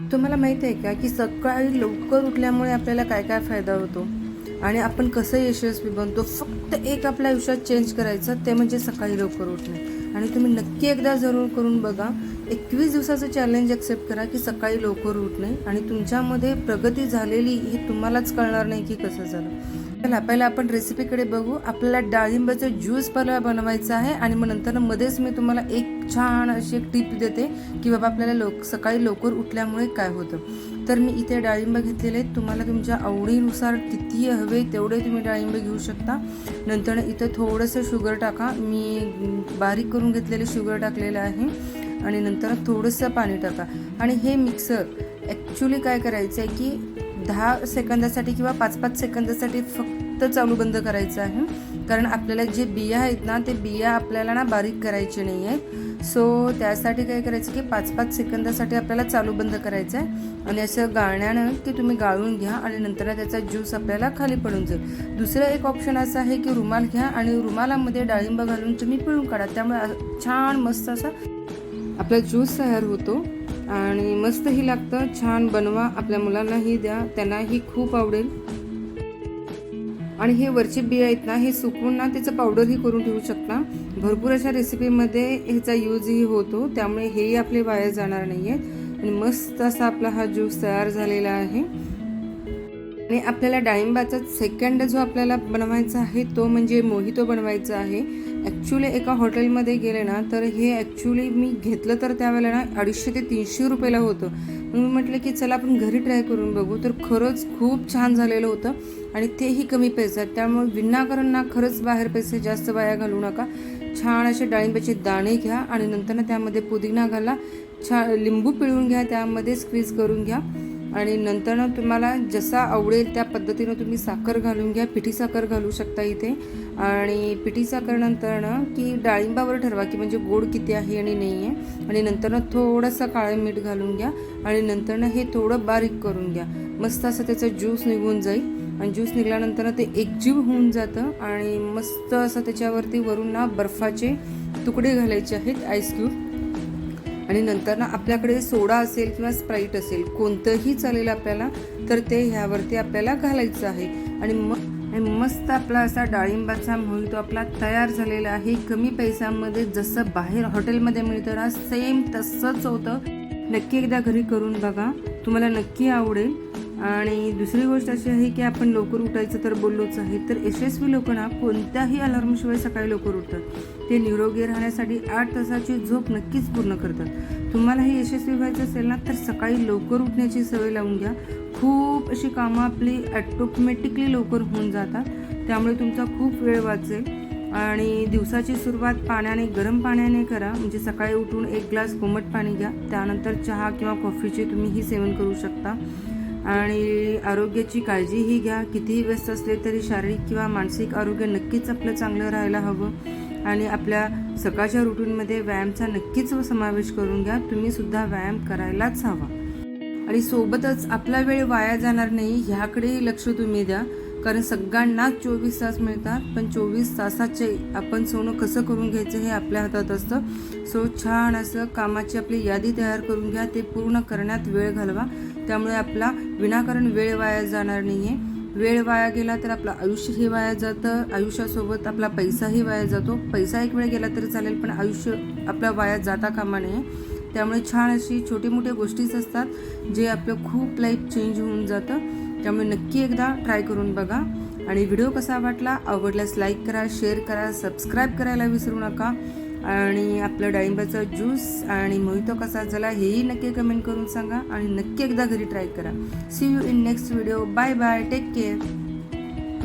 तुम्हाला माहिती आहे का की सकाळी लवकर उठल्यामुळे आपल्याला काय काय फायदा होतो? आणि आपण कसं यशस्वी बनतो? फक्त एक आपल्या आयुष्यात चेंज करायचं ते म्हणजे सकाळी लवकर उठणे. आणि तुम्ही नक्की एकदा जरूर करून बघा एकवीस दिवसाचं चॅलेंज ॲक्सेप्ट करा की सकाळी लवकर उठणे आणि तुमच्यामध्ये प्रगती झालेली हे तुम्हालाच कळणार नाही की कसं झालं. चला पहिला आपण रेसिपीकडे बघू. आपल्याला डाळिंबाचं ज्यूस पहिला बनवायचं आहे आणि मग नंतर मध्येच मी तुम्हाला एक छान अशी एक टिप देते की बाबा आपल्याला लोक सकाळी लवकर उठल्यामुळे काय होतं. तर मी इथे डाळिंब घेतलेले आहेत. तुम्हाला तुमच्या आवडीनुसार किती हवे तेवढे तुम्ही डाळिंब घेऊ शकता. नंतर इथं थोडंसं शुगर टाका. मी बारीक करून घेतलेले शुगर टाकलेलं आहे. आणि नंतर थोडंसं पाणी टाका. आणि हे मिक्सर ॲक्च्युली काय करायचं आहे की दहा सेकंदासाठी किंवा पाच पाच सेकंदासाठी फक्त चालू बंद करायचं आहे. कारण आपल्याला जे बिया आहेत ना ते बिया आपल्याला ना बारीक करायचे नाही आहेत सो त्यासाठी काय करायचं की पाच पाच सेकंदासाठी आपल्याला चालू बंद करायचं आहे आणि असं गाळण्यानं की तुम्ही गाळून घ्या आणि नंतर त्याचा ज्यूस आपल्याला खाली पडून जाईल. दुसरं एक ऑप्शन असं आहे की रुमाल घ्या आणि रुमालामध्ये डाळिंब घालून तुम्ही पिळून काढा. त्यामुळे छान मस्त असा आपला ज्यूस तयार होतो आणि मस्तही लागतं. छान बनवा. आपल्या मुलांनाही द्या. त्यांनाही खूप आवडेल. आणि हे वरचे बिया आहेत ना हे सुकवून ना त्याचं पावडरही करून ठेवू शकता. भरपूर अशा रेसिपीमध्ये ह्याचा यूजही होतो. त्यामुळे हेही आपले वाया जाणार नाही आहेत आणि मस्त असा आपला हा ज्यूस तयार झालेला आहे. आणि आपल्याला डाळिंबाचा सेकंड जो आपल्याला बनवायचा आहे तो म्हणजे मोहितो बनवायचा आहे. ॲक्च्युली एका हॉटेलमध्ये गेले ना तर हे ॲक्च्युली मी घेतलं तर त्यावेळेला ना अडीचशे ते तीनशे रुपयाला होतं. मग मी म्हटलं की चला आपण घरी ट्राय करून बघू. तर खरंच खूप छान झालेलं होतं आणि तेही कमी पैशात. त्यामुळे विनाकारण ना खरंच बाहेर पैसे जास्त वाया घालू नका. छान असे डाळिंबाचे दाणे घ्या आणि नंतर ना त्यामध्ये पुदिना घाला. छान लिंबू पिळून घ्या त्यामध्ये स्क्वीज करून घ्या. आणि नंतरनं तुम्हाला जसा आवडेल त्या पद्धतीनं तुम्ही साखर घालून घ्या पिठी साखर घालू शकता इथे. आणि पिठी साखर नंतरनं की डाळिंबावर ठरवा की म्हणजे गोड किती आहे आणि नाही आहे आणि नंतरनं थोडंसं काळं मीठ घालून घ्या आणि नंतरनं हे थोडं बारीक करून घ्या. मस्त असं त्याचा ज्यूस निघून जाईल. आणि ज्यूस निघाल्यानंतर ते एकजीव होऊन जातं आणि मस्त असं त्याच्यावरती वरून ना बर्फाचे तुकडे घालायचे आहेत आईस क्यूब आणि नंतर ना आपल्याकडे सोडा असेल किंवा स्प्राईट असेल कोणतंही चालेल आपल्याला तर ते ह्यावरती आपल्याला घालायचं आहे. आणि मग आणि मस्त आपला असा डाळिंबाचा मोहितो आपला तयार झालेला आहे. कमी पैशामध्ये जसं बाहेर हॉटेलमध्ये मिळतं ना सेम तसंच होतं. नक्की एकदा घरी करून बघा. तुम्हाला नक्की आवडेल. आणि दुसरी गोष्ट अशी आहे की आपण लवकर उठायचं तर बोललोच आहे तर यशस्वी लोक ना कोणत्याही अलार्मशिवाय सकाळी लवकर उठतात. ते निरोगी राहण्यासाठी आठ तासाची झोप नक्कीच पूर्ण करतात. तुम्हालाही यशस्वी व्हायचं असेल ना तर सकाळी लवकर उठण्याची सवय लावून घ्या. खूप अशी कामं आपली ॲटोमॅटिकली लवकर होऊन जातात. त्यामुळे तुमचा खूप वेळ वाचेल. आणि दिवसाची सुरुवात पाण्याने गरम पाण्याने करा. म्हणजे सकाळी उठून एक ग्लास कोमट पाणी घ्या. त्यानंतर चहा किंवा कॉफीचे तुम्हीही सेवन करू शकता. आणि आरोग्याची काळजीही घ्या. कितीही व्यस्त असले तरी शारीरिक किंवा मानसिक आरोग्य नक्कीच आपलं चांगलं राहायला हवं. आणि आपल्या सकाळच्या रुटीनमध्ये व्यायामचा नक्कीच समावेश करून घ्या. तुम्हीसुद्धा व्यायाम करायलाच हवा. आणि सोबतच आपला वेळ वाया जाणार नाही ह्याकडेही लक्ष तुम्ही द्या. कारण सगळ्यांनाच चोवीस तास मिळतात पण चोवीस तासाचे आपण सोनं कसं करून घ्यायचं हे आपल्या हातात असतं. सो छान असं कामाची आपली यादी तयार करून घ्या. ते पूर्ण करण्यात वेळ घालवा. त्यामुळे आपला विनाकारण वेळ वाया जाणार नाही आहे वेळ वाया गेला तर आपलं आयुष्यही वाया जातं आयुष्यासोबत आपला पैसाही वाया जातो. पैसा एक वेळ गेला तरी चालेल पण आयुष्य आपला वाया जाता कामा नये. त्यामुळे छान अशी छोटी मोठी गोष्टीच असतात जे आपलं खूप लाईफ चेंज होऊन जातं. त्यामुळे नक्की एकदा ट्राय करून बघा. आणि व्हिडिओ कसा वाटला आवडल्यास लाईक करा शेअर करा सबस्क्राईब करायला विसरू नका. आणि आपलं डाळिंबाचा ज्यूस आणि मोहितो कसा झाला हेही नक्की कमेंट करून सांगा आणि नक्की एकदा घरी ट्राय करा. See you in next video bye bye take care